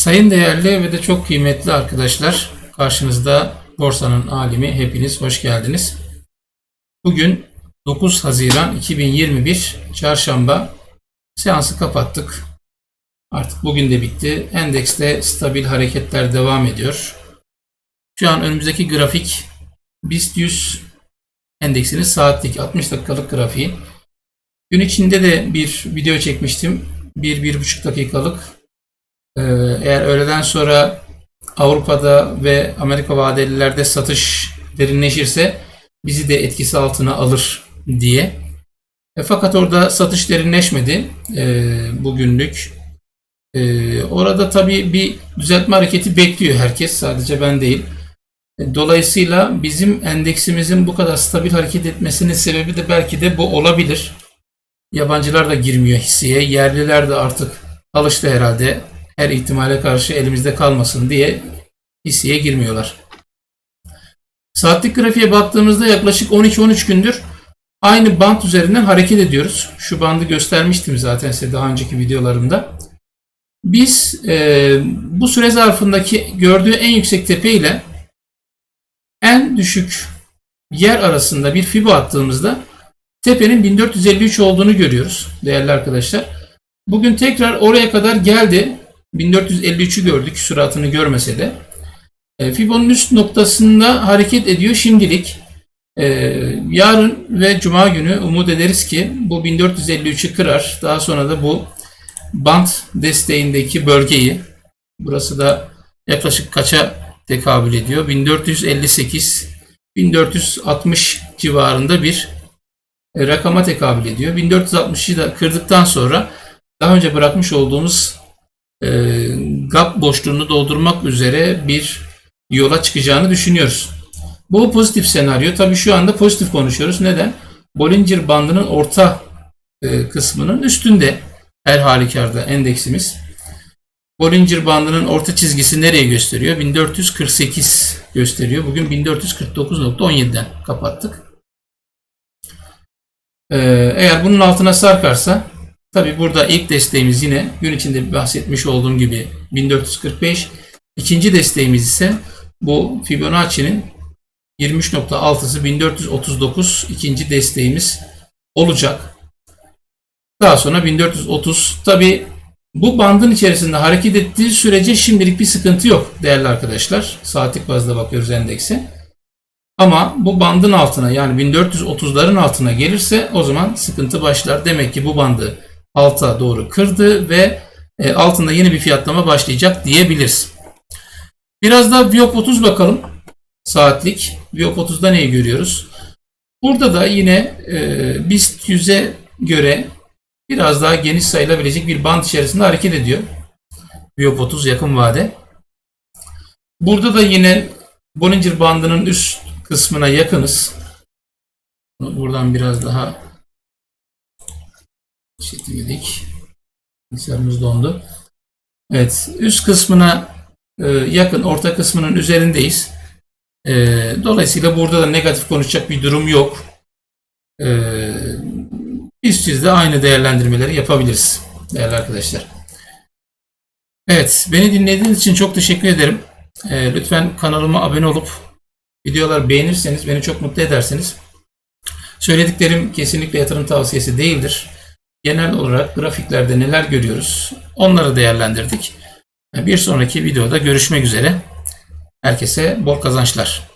Sayın değerli ve de çok kıymetli arkadaşlar, karşınızda borsanın alimi hepiniz hoş geldiniz. Bugün 9 Haziran 2021 Çarşamba seansı kapattık. Artık bugün de bitti. Endekste stabil hareketler devam ediyor. Şu an önümüzdeki grafik BIST 100 endeksinin saatlik 60 dakikalık grafiği. Gün içinde de bir video çekmiştim. 1-1,5 dakikalık. Ee, Eğer öğleden sonra Avrupa'da ve Amerika vadelilerde satış derinleşirse bizi de etkisi altına alır diye. E, fakat orada satış derinleşmedi e, bugünlük. E, orada tabii bir düzeltme hareketi bekliyor herkes. Sadece ben değil. E, Dolayısıyla bizim endeksimizin bu kadar stabil hareket etmesinin sebebi de belki de bu olabilir. Yabancılar da girmiyor hisseye. Yerliler de artık alıştı herhalde. Her ihtimale karşı elimizde kalmasın diye hisseye girmiyorlar. Saatlik grafiğe baktığımızda yaklaşık 12-13 gündür aynı bant üzerinden hareket ediyoruz. Şu bandı göstermiştim zaten size daha önceki videolarımda. Biz e, bu süre zarfındaki gördüğü en yüksek tepe ile en düşük yer arasında bir fibo attığımızda tepenin 1453 olduğunu görüyoruz değerli arkadaşlar. Bugün tekrar oraya kadar geldi. 1453'ü gördük süratini görmese de. E, Fibo'nun üst noktasında hareket ediyor şimdilik. E, yarın ve cuma günü umut ederiz ki bu 1453'ü kırar. Daha sonra da bu bant desteğindeki bölgeyi burası da yaklaşık kaça tekabül ediyor? 1458 1460 civarında bir e, rakama tekabül ediyor. 1460'ı da kırdıktan sonra daha önce bırakmış olduğumuz e, gap boşluğunu doldurmak üzere bir yola çıkacağını düşünüyoruz. Bu pozitif senaryo. Tabii şu anda pozitif konuşuyoruz. Neden? Bollinger bandının orta e, kısmının üstünde her halükarda endeksimiz. Bollinger bandının orta çizgisi nereye gösteriyor? 1448 gösteriyor. Bugün 1449.17'den kapattık. Ee, eğer bunun altına sarkarsa tabi burada ilk desteğimiz yine gün içinde bahsetmiş olduğum gibi 1445. İkinci desteğimiz ise bu Fibonacci'nin 23.6'sı 1439 ikinci desteğimiz olacak. Daha sonra 1430 tabi bu bandın içerisinde hareket ettiği sürece şimdilik bir sıkıntı yok değerli arkadaşlar. Saatlik bazda bakıyoruz endekse. Ama bu bandın altına yani 1430'ların altına gelirse o zaman sıkıntı başlar. Demek ki bu bandı alta doğru kırdı ve e, altında yeni bir fiyatlama başlayacak diyebiliriz. Biraz da Viyop 30 bakalım. Saatlik. Viyop 30'da neyi görüyoruz? Burada da yine e, BIST 100'e göre biraz daha geniş sayılabilecek bir band içerisinde hareket ediyor. Viyop 30 yakın vade. Burada da yine Bollinger bandının üst kısmına yakınız. Buradan biraz daha çekildik. Bilgisayarımız dondu. Evet, üst kısmına e, yakın, orta kısmının üzerindeyiz. E, dolayısıyla burada da negatif konuşacak bir durum yok. E, biz siz de aynı değerlendirmeleri yapabiliriz değerli arkadaşlar. Evet, beni dinlediğiniz için çok teşekkür ederim. E, lütfen kanalıma abone olup videolar beğenirseniz beni çok mutlu edersiniz. Söylediklerim kesinlikle yatırım tavsiyesi değildir. Genel olarak grafiklerde neler görüyoruz onları değerlendirdik. Bir sonraki videoda görüşmek üzere. Herkese bol kazançlar.